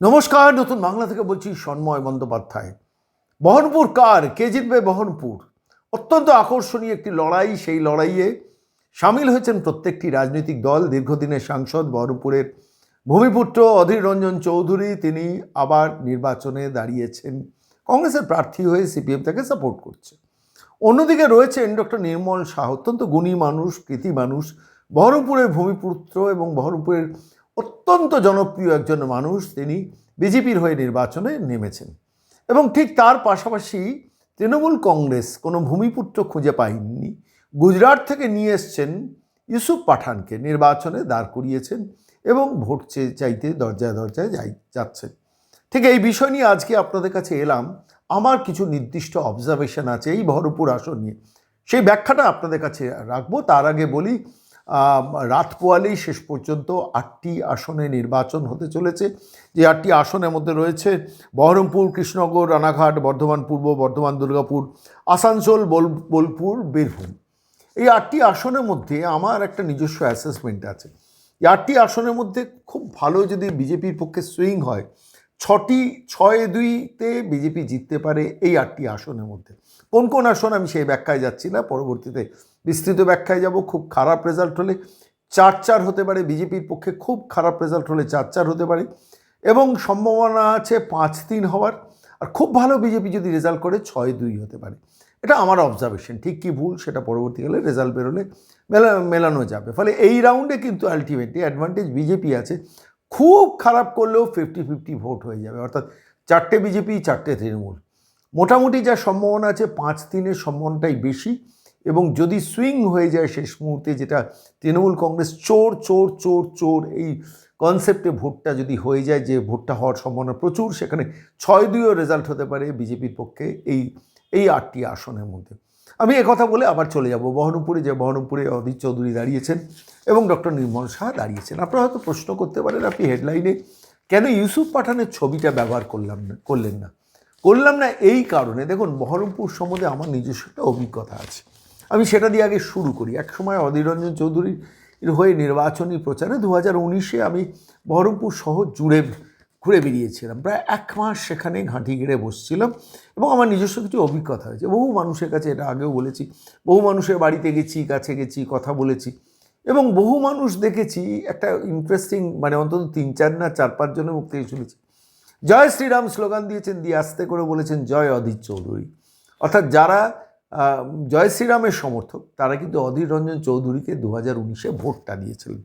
নমস্কার, নতুন বাংলা থেকে বলছি সন্ময় বন্দ্যোপাধ্যায়। বহরমপুর কার? কে জিতবে বহরমপুর? অত্যন্ত আকর্ষণীয় একটি লড়াই, সেই লড়াইয়ে সামিল হয়েছেন প্রত্যেকটি রাজনৈতিক দল। দীর্ঘদিনের সাংসদ বহরমপুরের ভূমিপুত্র অধীর রঞ্জন চৌধুরী, তিনি আবার নির্বাচনে দাঁড়িয়েছেন। কংগ্রেসের প্রার্থী হয়ে সিপিএম তাকে সাপোর্ট করছে। অন্যদিকে রয়েছেন ডক্টর নির্মল শাহ, অত্যন্ত গুণী মানুষ, কৃতি মানুষ। বহরমপুরের ভূমিপুত্র এবং বহরমপুরের অত্যন্ত জনপ্রিয় একজন মানুষ তিনি বিজেপির হয়ে নির্বাচনে নেমেছেন। এবং ঠিক তার পাশাপাশি তৃণমূল কংগ্রেস কোনো ভূমিপুত্র খুঁজে পায়নি। গুজরাট থেকে নিয়ে এসছেন ইউসুফ পাঠানকে। নির্বাচনে দাঁড় করিয়েছেন এবং ভোট চেয়ে চাইতে দরজায় দরজায় যাই, যাচ্ছেন। ঠিক এই বিষয় নিয়ে আজকে আপনাদের কাছে এলাম। আমার কিছু নির্দিষ্ট অবজারভেশন আছে এই ভরপুর আসন নিয়ে। সেই ব্যাখ্যাটা আপনাদের কাছে রাখব। তার আগে বলি রাত পোয়ালেই শেষ পর্যন্ত আটটি আসনে নির্বাচন হতে চলেছে। যে আটটি আসনের মধ্যে রয়েছে বহরমপুর, কৃষ্ণনগর, রানাঘাট, বর্ধমান পূর্ব, বর্ধমান দুর্গাপুর, আসানসোল, বোল, বোলপুর, বীরভূম। এই আটটি আসনের মধ্যে আমার একটা নিজস্ব অ্যাসেসমেন্ট আছে। এই আটটি আসনের মধ্যে খুব ভালো যদি বিজেপির পক্ষে সুইং হয়, ছটি, ছয় দুইতে বিজেপি জিততে পারে এই আটটি আসনের মধ্যে। কোন কোন আসন আমি সেই ব্যাখ্যায় যাচ্ছি না, পরবর্তীতে বিস্তৃত ব্যাখ্যায় যাব। খুব খারাপ রেজাল্ট হলে চার চার হতে পারে, বিজেপির পক্ষে খুব খারাপ রেজাল্ট হলে চার চার হতে পারে এবং সম্ভাবনা আছে পাঁচ তিন হওয়ার। আর খুব ভালো বিজেপি যদি রেজাল্ট করে, ছয় দুই হতে পারে। এটা আমার অবজারভেশন ঠিক কি ভুল সেটা পরবর্তীকালে রেজাল্ট বেরোলে মেলা, মেলানো যাবে। ফলে এই রাউন্ডে কিন্তু আলটিমেটলি অ্যাডভান্টেজ বিজেপি আছে। খুব খারাপ করলেও ফিফটি ফিফটি ভোট হয়ে যাবে। অর্থাৎ চারটে বিজেপি, চারটে তৃণমূল। মোটামুটি যা সম্ভাবনা আছে, পাঁচ তিনের সম্ভাবনাটাই বেশি। এবং যদি সুইং হয়ে যায় শেষ মুহূর্তে, যেটা তৃণমূল কংগ্রেস চোর চোর চোর চোর, এই কনসেপ্টে ভোটটা যদি হয়ে যায়, যে ভোটটা হওয়ার সম্ভাবনা প্রচুর, সেখানে ছয় দুইও রেজাল্ট হতে পারে বিজেপির পক্ষে এই এই আটটি আসনের মধ্যে। আমি কথা বলে আবার চলে যাব। বহরমপুরে যে বহরমপুরে অধীর চৌধুরী দাঁড়িয়েছেন এবং ডক্টর নির্মল শাহ দাঁড়িয়েছেন। আপনারা হয়তো প্রশ্ন করতে পারেন, আপনি হেডলাইনে কেন ইউসুফ পাঠানের ছবিটা ব্যবহার করলাম না করলেন না? করলাম না এই কারণে। দেখুন, বহরমপুর সম্বন্ধে আমার নিজস্ব একটা অভিজ্ঞতা আছে। আমি সেটা দিয়ে আগে শুরু করি। এক সময় অধীর রঞ্জন চৌধুরীর হয়ে নির্বাচনী প্রচারে দু হাজার উনিশে আমি বহরমপুর শহর জুড়ে ঘুরে বেরিয়েছিলাম। প্রায় এক মাস সেখানে ঘাঁটি গেড়ে বসছিলাম এবং আমার নিজস্ব কিছু অভিজ্ঞতা হয়েছে। বহু মানুষের কাছে এটা আগেও বলেছি। বহু মানুষের বাড়িতে গেছি, কাছে গেছি, কথা বলেছি এবং বহু মানুষ দেখেছি, একটা ইন্টারেস্টিং মানে অন্তত তিন চার না চার পাঁচ জনের মুখ থেকে শুনেছি। জয় শ্রীরাম স্লোগান দিয়েছেন, দিয়ে আস্তে করে বলেছেন, জয় অধীর চৌধুরী। অর্থাৎ যারা জয় শ্রীরামের সমর্থক, তারা কিন্তু অধীর রঞ্জন চৌধুরীকে দু হাজার উনিশে ভোটটা দিয়েছিলেন।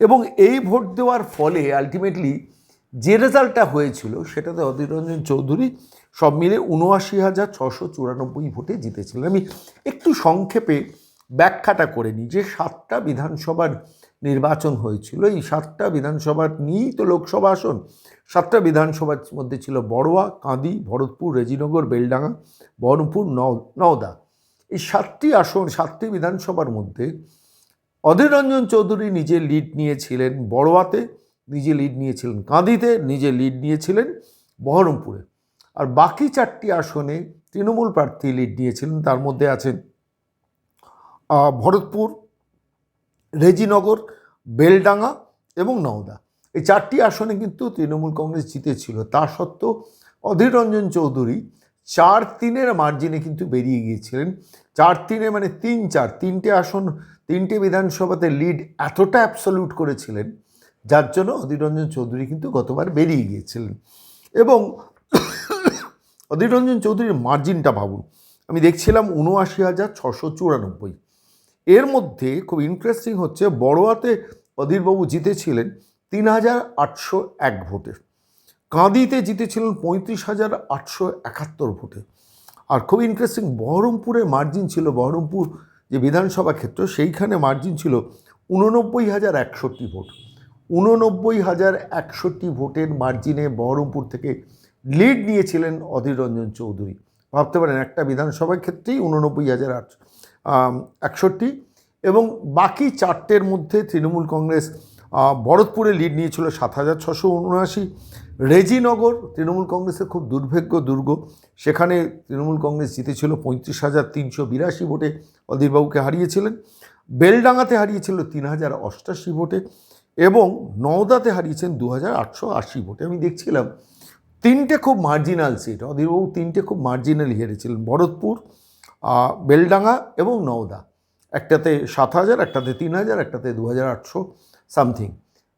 এবং এই ভোট দেওয়ার ফলে আলটিমেটলি যে রেজাল্টটা হয়েছিল, সেটাতে অধীর রঞ্জন চৌধুরী সব মিলে উনআশি হাজার ছশো চুরানব্বই ভোটে জিতেছিলেন। আমি একটু সংক্ষেপে ব্যাখ্যাটা করে নিই যে সাতটা বিধানসভার নির্বাচন হয়েছিল। এই সাতটা বিধানসভার নিয়েই তো লোকসভা আসন। সাতটা বিধানসভার মধ্যে ছিল বড়োয়া, কাঁদি, ভরতপুর, রেজিনগর, বেলডাঙ্গা, বহরমপুর, নও- নওদা। এই সাতটি আসন, সাতটি বিধানসভার মধ্যে অধীর রঞ্জন চৌধুরী নিজে লিড নিয়েছিলেন বড়োয়াতে, নিজে লিড নিয়েছিলেন কাঁদিতে, নিজে লিড নিয়েছিলেন বহরমপুরে। আর বাকি চারটি আসনে তৃণমূল প্রার্থী লিড নিয়েছিলেন, তার মধ্যে আছেন ভরতপুর, রেজিনগর, বেলডাঙ্গা এবং নওদা। এই চারটি আসনে কিন্তু তৃণমূল কংগ্রেস জিতেছিল। তা সত্ত্বেও অধীর রঞ্জন চৌধুরী চার তিনের মার্জিনে কিন্তু বেরিয়ে গিয়েছিলেন। চার তিনে মানে তিন চার, তিনটে আসন, তিনটে বিধানসভাতে লিড এতটা অ্যাবসলিউট করেছিলেন, যার জন্য অধীর রঞ্জন চৌধুরী কিন্তু গতবার বেরিয়ে গিয়েছিলেন। এবং অধীর রঞ্জন চৌধুরীর মার্জিনটা ভাবুন, আমি দেখছিলাম উনআশি হাজার ছশো চুরানব্বই। এর মধ্যে খুব ইন্টারেস্টিং হচ্ছে বড়োয়াতে অধীরবাবু জিতেছিলেন তিন হাজার আটশো এক ভোটে। কাঁদিতে জিতেছিলেন পঁয়ত্রিশ হাজার আটশো একাত্তর ভোটে। আর খুব ইন্টারেস্টিং বহরমপুরে মার্জিন ছিল, বহরমপুর যে বিধানসভা ক্ষেত্র, সেইখানে মার্জিন ছিল উননব্বই হাজার একষট্টি ভোট। উননব্বই হাজার একষট্টি ভোটের মার্জিনে বহরমপুর থেকে লিড নিয়েছিলেন অধীর রঞ্জন চৌধুরী। ভাবতে পারেন, একটা বিধানসভার ক্ষেত্রেই উননব্বই হাজার আট একষট্টি এবং বাকি চারটের মধ্যে তৃণমূল কংগ্রেস ভরতপুরে লিড নিয়েছিল সাত হাজার ছশো উনআশি। রেজিনগর তৃণমূল কংগ্রেসের খুব দুর্ভাগ্য দুর্গ। সেখানে তৃণমূল কংগ্রেস জিতেছিল পঁয়ত্রিশ হাজার তিনশো বিরাশি ভোটে। অধীরবাবুকে হারিয়েছিলেন। বেলডাঙ্গাতে হারিয়েছিল তিন হাজার অষ্টাশি ভোটে এবং নওদাতে হারিয়েছেন দু হাজার আটশো আশি ভোটে। আমি দেখছিলাম, তিনটে খুব মার্জিনাল সিট অধীরবাবু তিনটে খুব মার্জিনাল হেরেছিলেন ভরতপুর বেলডাঙ্গা এবং নওদা। একটাতে সাত হাজার, একটাতে তিন হাজার, একটাতে দু হাজার আটশো সামথিং।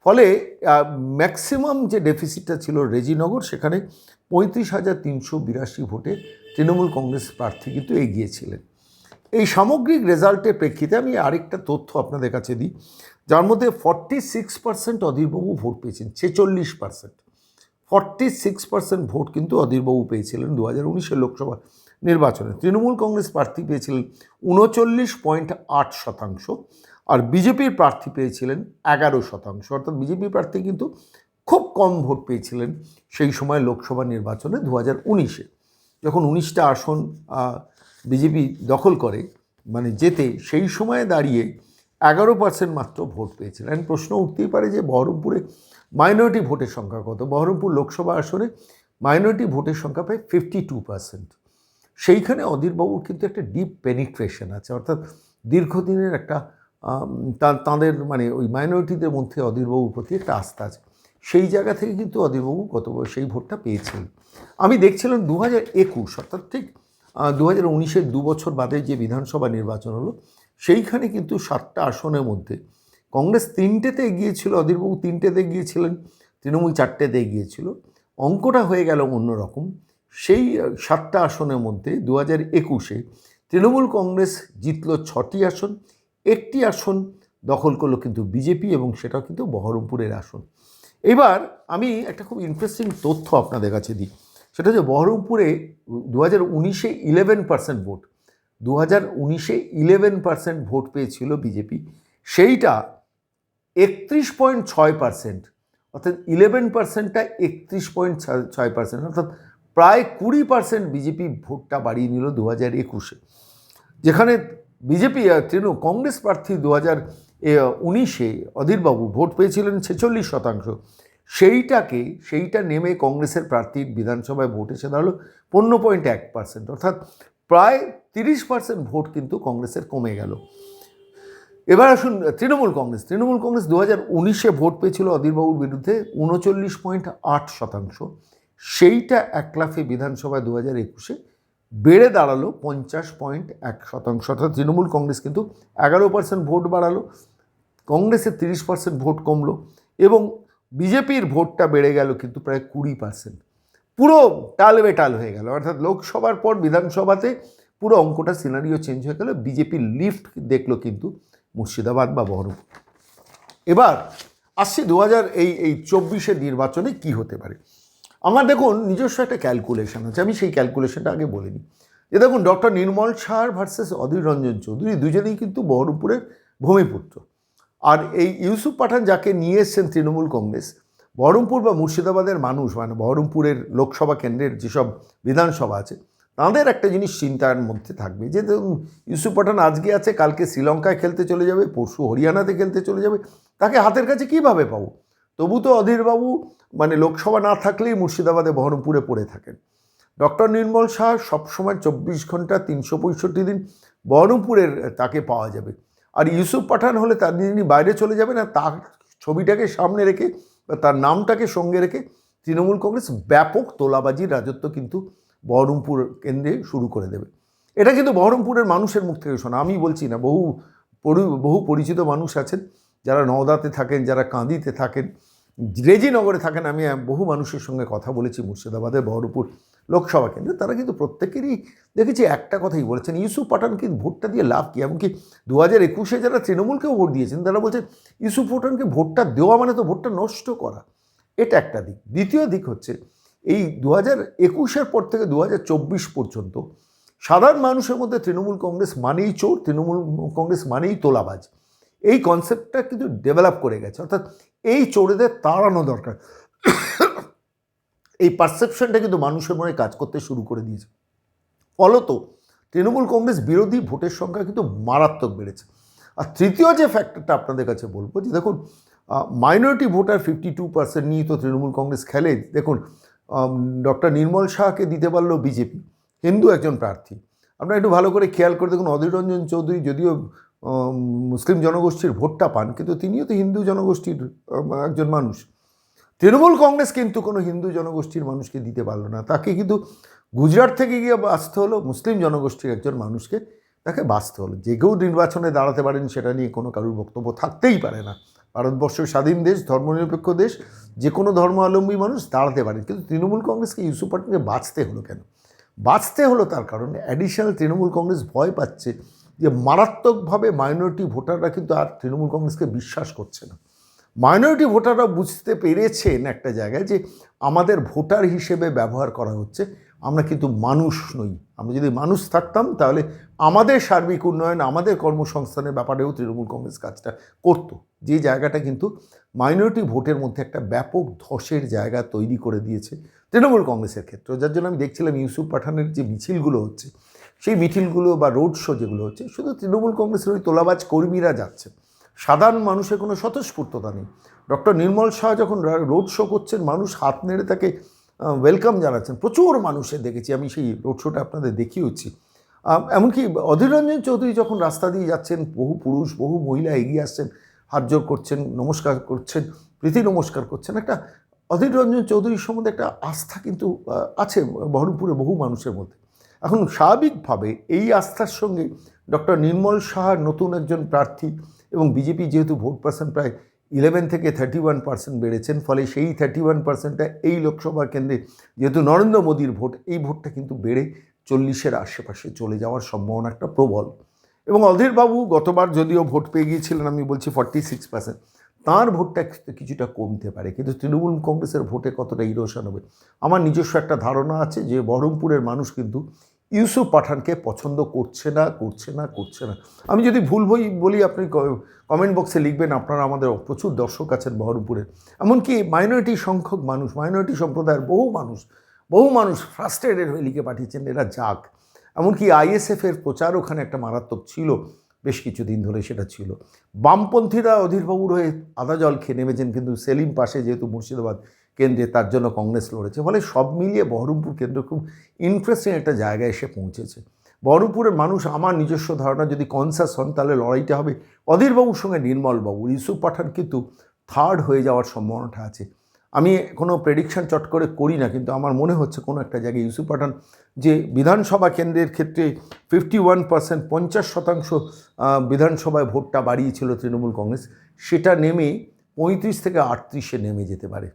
ফলে ম্যাক্সিমাম যে ডেফিসিটটা ছিল রেজিনগর, সেখানে পঁয়ত্রিশ হাজার তিনশো বিরাশি ভোটে তৃণমূল কংগ্রেস প্রার্থী কিন্তু এগিয়েছিলেন। এই সামগ্রিক রেজাল্টের প্রেক্ষিতে আমি আরেকটা তথ্য আপনাদের কাছে দিই। যার মধ্যে ফর্টি সিক্স পার্সেন্ট অধীরবাবু ভোট পেয়েছেন, ছেচল্লিশ percent forty six percent vote কিন্তু অধীরবাবু পেয়েছিলেন দু হাজার উনিশের লোকসভা নির্বাচনে। তৃণমূল কংগ্রেস প্রার্থী পেয়েছিলেন উনচল্লিশ পয়েন্ট আট শতাংশ আর বিজেপির প্রার্থী পেয়েছিলেন এগারো শতাংশ। অর্থাৎ বিজেপি প্রার্থী কিন্তু খুব কম ভোট পেয়েছিলেন সেই সময় লোকসভা নির্বাচনে দু হাজার উনিশে। যখন উনিশটা আসন বিজেপি দখল করে মানে যেতে সেই সময়ে দাঁড়িয়ে এগারো পার্সেন্ট মাত্র ভোট পেয়েছিলেন। প্রশ্ন উঠতেই পারে যে বহরমপুরে মাইনরিটি ভোটের সংখ্যা কত? বহরমপুর লোকসভা আসনে মাইনরিটি ভোটের সংখ্যা প্রায় ফিফটি টু পার্সেন্ট। সেইখানে অধীরবাবুর কিন্তু একটা ডিপ পেনিট্রেশন আছে। অর্থাৎ দীর্ঘদিনের একটা তাদের মানে ওই মাইনরিটিদের মধ্যে অধীরবাবুর প্রতি একটা আস্থা আছে। সেই জায়গা থেকে কিন্তু অধীরবাবু গত সেই ভোটটা পেয়েছিলেন আমি দেখছিলাম দু হাজার একুশ, অর্থাৎ ঠিক দু হাজার উনিশের দু বছর বাদে যে বিধানসভা নির্বাচন হলো, সেইখানে কিন্তু সাতটা আসনের মধ্যে কংগ্রেস তিনটেতে এগিয়েছিল অধীরবাবু তিনটেতে গিয়েছিলেন তৃণমূল চারটেতে এগিয়েছিল। অঙ্কটা হয়ে গেল অন্যরকম। সেই সাতটা আসনের মধ্যে দু হাজার একুশে তৃণমূল কংগ্রেস জিতল ছটি আসন। একটি আসন দখল করল কিন্তু বিজেপি এবং সেটাও কিন্তু বহরমপুরের আসন। এবার আমি একটা খুব ইন্টারেস্টিং তথ্য আপনাদের কাছে দিই। সেটা হচ্ছে বহরমপুরে দু হাজার উনিশে ইলেভেন পার্সেন্ট ভোট দু হাজার উনিশে ইলেভেন পার্সেন্ট ভোট পেয়েছিল বিজেপি। সেইটা একত্রিশ পয়েন্ট ছয় পার্সেন্ট অর্থাৎ ইলেভেন পার্সেন্টটা একত্রিশ পয়েন্ট ছয় পার্সেন্ট অর্থাৎ প্রায় কুড়ি পার্সেন্ট বিজেপি ভোটটা বাড়িয়ে নিল দু হাজার একুশে। যেখানে বিজেপি তৃণমূল কংগ্রেস প্রার্থী দু হাজার উনিশে অধীরবাবু ভোট পেয়েছিলেন ছেচল্লিশ শতাংশ। সেইটাকে, সেইটা নেমে কংগ্রেসের প্রার্থীর বিধানসভায় ভোট এসে দাঁড়াল পনেরো পয়েন্ট এক পার্সেন্ট অর্থাৎ প্রায় তিরিশ পার্সেন্ট ভোট কিন্তু কংগ্রেসের কমে গেল। এবার আসুন তৃণমূল কংগ্রেস। তৃণমূল কংগ্রেস দু হাজার উনিশে ভোট পেয়েছিল অধীরবাবুর বিরুদ্ধে উনচল্লিশ পয়েন্ট আট শতাংশ। সেইটা একলাফে বিধানসভায় দু হাজার একুশে বেড়ে দাঁড়াল পঞ্চাশ পয়েন্ট এক শতাংশ। অর্থাৎ তৃণমূল কংগ্রেস কিন্তু এগারো পার্সেন্ট ভোট বাড়ালো, কংগ্রেসের তিরিশ পার্সেন্ট ভোট কমলো এবং বিজেপির ভোটটা বেড়ে গেল কিন্তু প্রায় কুড়ি পার্সেন্ট। পুরো টাল বেটাল হয়ে গেল। অর্থাৎ লোকসভার পর বিধানসভাতে পুরো অঙ্কটা সিনারিও চেঞ্জ হয়ে গেল, বিজেপির লিফট দেখল কিন্তু মুর্শিদাবাদ বা বহরমপুর। এবার আসছে দু হাজার এই এই চব্বিশের নির্বাচনে কি হতে পারে? আমার দেখুন নিজস্ব একটা ক্যালকুলেশন আছে, আমি সেই ক্যালকুলেশনটা আগে বলে নিই যে দেখুন ডক্টর নির্মল সার ভার্সেস অধীর রঞ্জন চৌধুরী দুজনেই কিন্তু বহরমপুরের ভূমিপুত্র। আর এই ইউসুফ পাঠান যাকে নিয়ে এসছেন তৃণমূল কংগ্রেস, বহরমপুর বা মুর্শিদাবাদের মানুষ মানে বহরমপুরের লোকসভা কেন্দ্রের যেসব বিধানসভা আছে, তাদের একটা জিনিস চিন্তার মধ্যে থাকবে যে ইউসুফ পাঠান আজকে আছে, কালকে শ্রীলঙ্কায় খেলতে চলে যাবে, পরশু হরিয়ানাতে খেলতে চলে যাবে, তাকে হাতের কাছে কীভাবে পাবো? তবু তো অধীরবাবু মানে লোকসভা না থাকলেই মুর্শিদাবাদে বহরমপুরে পড়ে থাকেন। ডক্টর নির্মল শাহ সবসময় চব্বিশ ঘণ্টা তিনশো পঁয়ষট্টি দিন বহরমপুরের তাকে পাওয়া যাবে। আর ইউসুফ পাঠান হলে তার তিনি বাইরে চলে যাবেন আর তার ছবিটাকে সামনে রেখে বা তার নামটাকে সঙ্গে রেখে তৃণমূল কংগ্রেস ব্যাপক তোলাবাজির রাজত্ব কিন্তু বহরমপুর কেন্দ্রে শুরু করে দেবে। এটা কিন্তু বহরমপুরের মানুষের মুখ থেকে শোনা। আমি বলছি না, বহু বহু পরিচিত মানুষ আছেন। যারা নওদাতে থাকেন, যারা কাঁদিতে থাকেন, রেজিনগরে থাকেন, আমি বহু মানুষের সঙ্গে কথা বলেছি মুর্শিদাবাদের বহরমপুর লোকসভা কেন্দ্রে। তারা কিন্তু প্রত্যেকেরই দেখেছি একটা কথাই বলেছেন, ইউসুফ পাঠানকে ভোটটা দিয়ে লাভ কী? এমনকি দু হাজার একুশে যারা তৃণমূলকেও ভোট দিয়েছেন, তারা বলছেন, ইউসুফ পাঠানকে ভোটটা দেওয়া মানে তো ভোটটা নষ্ট করা। এটা একটা দিক। দ্বিতীয় দিক হচ্ছে, এই দু হাজার একুশের পর থেকে দু হাজার চব্বিশ পর্যন্ত সাধারণ মানুষের মধ্যে তৃণমূল কংগ্রেস মানেই চোর, তৃণমূল কংগ্রেস মানেই তোলাবাজ। এই কনসেপ্টটা কিন্তু ডেভেলপ করে গেছে। অর্থাৎ এই চোরেদের তাড়ানো দরকার। এই পারসেপশনটা কিন্তু মানুষের মনে কাজ করতে শুরু করে দিয়েছে। ফলত তৃণমূল কংগ্রেস বিরোধী ভোটের সংখ্যা কিন্তু মারাত্মক বেড়েছে। আর তৃতীয় যে ফ্যাক্টরটা আপনাদের কাছে বলব, যে দেখুন minority voter fifty two percent নিয়ে তো তৃণমূল কংগ্রেস খেলে। দেখুন ডক্টর নির্মল শাহকে দিতে পারল বিজেপি হিন্দু একজন প্রার্থী। আপনারা একটু ভালো করে খেয়াল করে দেখুন, অধীর রঞ্জন চৌধুরী যদিও মুসলিম জনগোষ্ঠীর ভোটটা পান, কিন্তু তিনিও তো হিন্দু জনগোষ্ঠীর একজন মানুষ। তৃণমূল কংগ্রেস কিন্তু কোনো হিন্দু জনগোষ্ঠীর মানুষকে দিতে পারল না। তাকে কিন্তু গুজরাট থেকে গিয়ে বাঁচতে হলো, মুসলিম জনগোষ্ঠীর একজন মানুষকে তাকে বাঁচতে হলো। যে কেউ নির্বাচনে দাঁড়াতে পারেন, সেটা নিয়ে কোনো কারুর বক্তব্য থাকতেই পারে না। ভারতবর্ষ স্বাধীন দেশ, ধর্মনিরপেক্ষ দেশ, যে কোনো ধর্মাবলম্বী মানুষ দাঁড়াতে পারে কিন্তু তৃণমূল কংগ্রেসকে ইউসুফ পাঠানকে বাঁচতে হলো কেন? বাঁচতে হলো তার কারণে অ্যাডিশনাল তৃণমূল কংগ্রেস ভয় পাচ্ছে। যে মারাত্মকভাবে মাইনরিটি ভোটাররা কিন্তু আর তৃণমূল কংগ্রেসকে বিশ্বাস করছে না। মাইনরিটি ভোটাররা বুঝতে পেরেছেন একটা জায়গায় যে আমাদের ভোটার হিসেবে ব্যবহার করা হচ্ছে, আমরা কিন্তু মানুষ নই। আমরা যদি মানুষ থাকতাম, তাহলে আমাদের সার্বিক উন্নয়ন, আমাদের কর্মসংস্থানের ব্যাপারেও তৃণমূল কংগ্রেস কাজটা করত। যে জায়গাটা কিন্তু মাইনরিটি ভোটের মধ্যে একটা ব্যাপক ধসের জায়গা তৈরি করে দিয়েছে তৃণমূল কংগ্রেসের ক্ষেত্রে। যার জন্য আমি দেখছিলাম ইউসুফ পাঠানের যে মিছিলগুলো হচ্ছে সেই মিছিলগুলো বা রোড শো যেগুলো হচ্ছে, শুধু তৃণমূল কংগ্রেসের ওই তোলাবাজ কর্মীরা যাচ্ছে। সাধারণ মানুষের কোনো স্বতঃস্ফূর্ততা নেই। ডক্টর নির্মল শাহ যখন রোড শো করছেন, মানুষ হাত নেড়ে তাকে ওয়েলকাম জানাচ্ছেন। প্রচুর মানুষের দেখেছি, আমি সেই রোড শোটা আপনাদের দেখিয়েছি এমনকি অধীর রঞ্জন চৌধুরী যখন রাস্তা দিয়ে যাচ্ছেন, বহু পুরুষ, বহু মহিলা এগিয়ে আসছেন, হাত জোর করছেন, নমস্কার করছেন, প্রীতি নমস্কার করছেন, একটা অধীর রঞ্জন চৌধুরীর সম্বন্ধে একটা আস্থা কিন্তু আছে বহরমপুরে বহু মানুষের মধ্যে। এখন স্বাভাবিকভাবে এই আস্থার সঙ্গে ডক্টর নির্মল সাহার নতুন একজন প্রার্থী এবং বিজেপি যেহেতু ভোট পার্সেন্ট প্রায় ইলেভেন থেকে থার্টি ওয়ান পার্সেন্ট বেড়েছেন, ফলে সেই থার্টি ওয়ান পার্সেন্টটা এই লোকসভা কেন্দ্রে যেহেতু নরেন্দ্র মোদীর ভোট, এই ভোটটা কিন্তু বেড়ে চল্লিশের আশেপাশে চলে যাওয়ার সম্ভাবনা একটা প্রবল। এবং অধীরবাবু গতবার যদিও ভোট পেয়ে গিয়েছিলেন, আমি বলছি ফর্টি সিক্স পার্সেন্ট তাঁর ভোটটা কিছুটা কমতে পারে, কিন্তু তৃণমূল কংগ্রেসের ভোটে কতটা ইরোশন হবে? আমার নিজস্ব একটা ধারণা আছে যে বহরমপুরের মানুষ কিন্তু ইউসুফ পাঠানকে পছন্দ করছে না করছে না করছে না। আমি যদি ভুল বই বলি, আপনি কমেন্ট বক্সে লিখবেন, আপনারা আমাদের প্রচুর দর্শক আছেন বহরমপুরে। এমনকি মাইনরিটি সংখ্যক মানুষ মাইনরিটি সম্প্রদায়ের বহু মানুষ বহু মানুষ ফ্রাস্ট্রেটেড হয়ে লিখে পাঠিয়েছেন, এরা যাক। এমনকি আইএসএফের প্রচার ওখানে একটা মারাত্মক ছিল। বেশ কিছুদিন ধরে সেটা ছিল। বামপন্থীরা অধীরবাবুর হয়ে আদা জল খেয়ে নেমেছেন, কিন্তু সেলিম পাশে যেহেতু মুর্শিদাবাদ কেন্দ্রে তার জন্য কংগ্রেস লড়েছে। ফলে সব মিলিয়ে বহরমপুর কেন্দ্র খুব ইন্টারেস্টিং একটা জায়গায় এসে পৌঁছেছে। বহরমপুরের মানুষ আমার নিজস্ব ধারণা, যদি কনসাস হন তাহলে লড়াইটা হবে অধীরবাবুর সঙ্গে নির্মলবাবু ইউসুফ পাঠান কিন্তু থার্ড হয়ে যাওয়ার সম্ভাবনাটা আছে। আমি কোনো প্রেডিকশন চট করে করি না, কিন্তু আমার মনে হচ্ছে কোনো একটা জায়গায় ইউসুফ পাঠান, যে বিধানসভা কেন্দ্রের ক্ষেত্রে ফিফটি ওয়ান পার্সেন্ট পঞ্চাশ শতাংশ বিধানসভায় ভোটটা বাড়িয়েছিল তৃণমূল কংগ্রেস, সেটা নেমে পঁয়ত্রিশ থেকে আটত্রিশে নেমে যেতে পারে।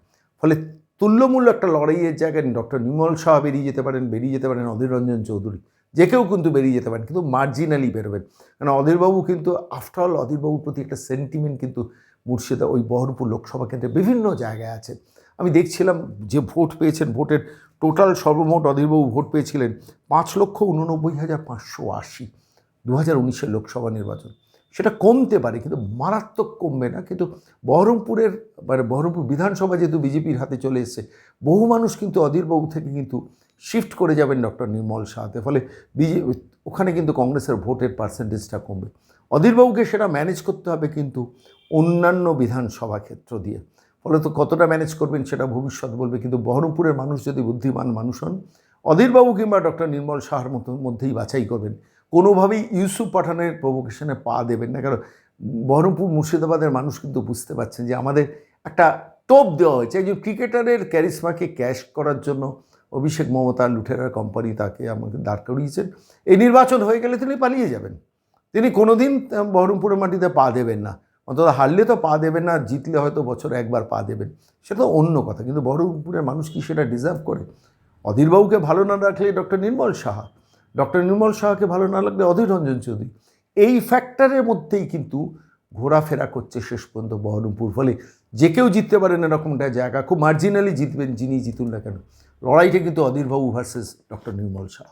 ফলে তুল্যমূল্য একটা লড়াইয়ের জায়গায় ডক্টর নির্মল শাহ বেরিয়ে যেতে পারেন, বেরিয়ে যেতে পারেন অধীর রঞ্জন চৌধুরী। যে কেউ কিন্তু বেরিয়ে যেতে পারেন, কিন্তু মার্জিনালি বেরোবেন। কারণ অধীরবাবু কিন্তু আফটারঅল অধীরবাবুর প্রতি একটা সেন্টিমেন্ট কিন্তু মুর্শিদা, ওই বহরমপুর লোকসভা কেন্দ্রে বিভিন্ন জায়গায় আছে। আমি দেখছিলাম যে ভোট পেয়েছেন, ভোটের টোটাল সর্বমোট অধীরবাবু ভোট পেয়েছিলেন পাঁচ লক্ষ উননব্বই হাজার পাঁচশো আশি দু হাজার উনিশের লোকসভা নির্বাচন। সেটা কমতে পারে, কিন্তু মারাত্মক কমবে না। কিন্তু বহরমপুরের মানে বহরমপুর বিধানসভা যেহেতু বিজেপির হাতে চলে এসেছে, বহু মানুষ কিন্তু অধীরবাবু থেকে কিন্তু শিফট করে যাবেন ডক্টর নির্মল শাহতে ফলে বিজে, ওখানে কিন্তু কংগ্রেসের ভোটের পার্সেন্টেজটা কমবে। অধীরবাবুকে সেটা ম্যানেজ করতে হবে কিন্তু অন্যান্য বিধানসভা ক্ষেত্র দিয়ে। ফলে তো কতটা ম্যানেজ করবেন সেটা ভবিষ্যৎ বলবে, কিন্তু বহরমপুরের মানুষ যদি বুদ্ধিমান মানুষ হন অধীরবাবু কিংবা ডক্টর নির্মল শাহর মতো মধ্যেই বাছাই করবেন। কোনোভাবেই ইউসুফ পাঠানের প্রভোকেশনে পা দেবেন না। কারণ বহরমপুর মুর্শিদাবাদের মানুষ কিন্তু বুঝতে পারছেন যে আমাদের একটা টোপ দেওয়া হয়েছে। একজন ক্রিকেটারের ক্যারিসমাকে ক্যাশ করার জন্য অভিষেক মমতা লুঠেরার কোম্পানি তাকে আমাকে দাঁড় করিয়েছেন। এই নির্বাচন হয়ে গেলে তিনি পালিয়ে যাবেন। তিনি কোনোদিন বহরমপুরের মাটিতে পা দেবেন না। অন্তত হারলে তো পা দেবেন না, জিতলে হয়তো বছরে একবার পা দেবেন। সেটা অন্য কথা, কিন্তু বহরমপুরের মানুষ কি সেটা ডিজার্ভ করে? অধীরবাবুকে ভালো না রাখলে ডক্টর নির্মল সাহা, ডক্টর নির্মল সাহাকে ভালো না লাগলে অধীর রঞ্জন চৌধুরী। এই ফ্যাক্টরের মধ্যেই কিন্তু ঘোরাফেরা করছে শেষ পর্যন্ত বহরমপুর। ফলে যে কেউ জিততে পারেন এরকমটা জায়গা, খুব মার্জিনালি জিতবেন যিনি জিতুন না কেন। লড়াইটা কিন্তু অধীরবাবু ভার্সেস ডক্টর নির্মল শাহ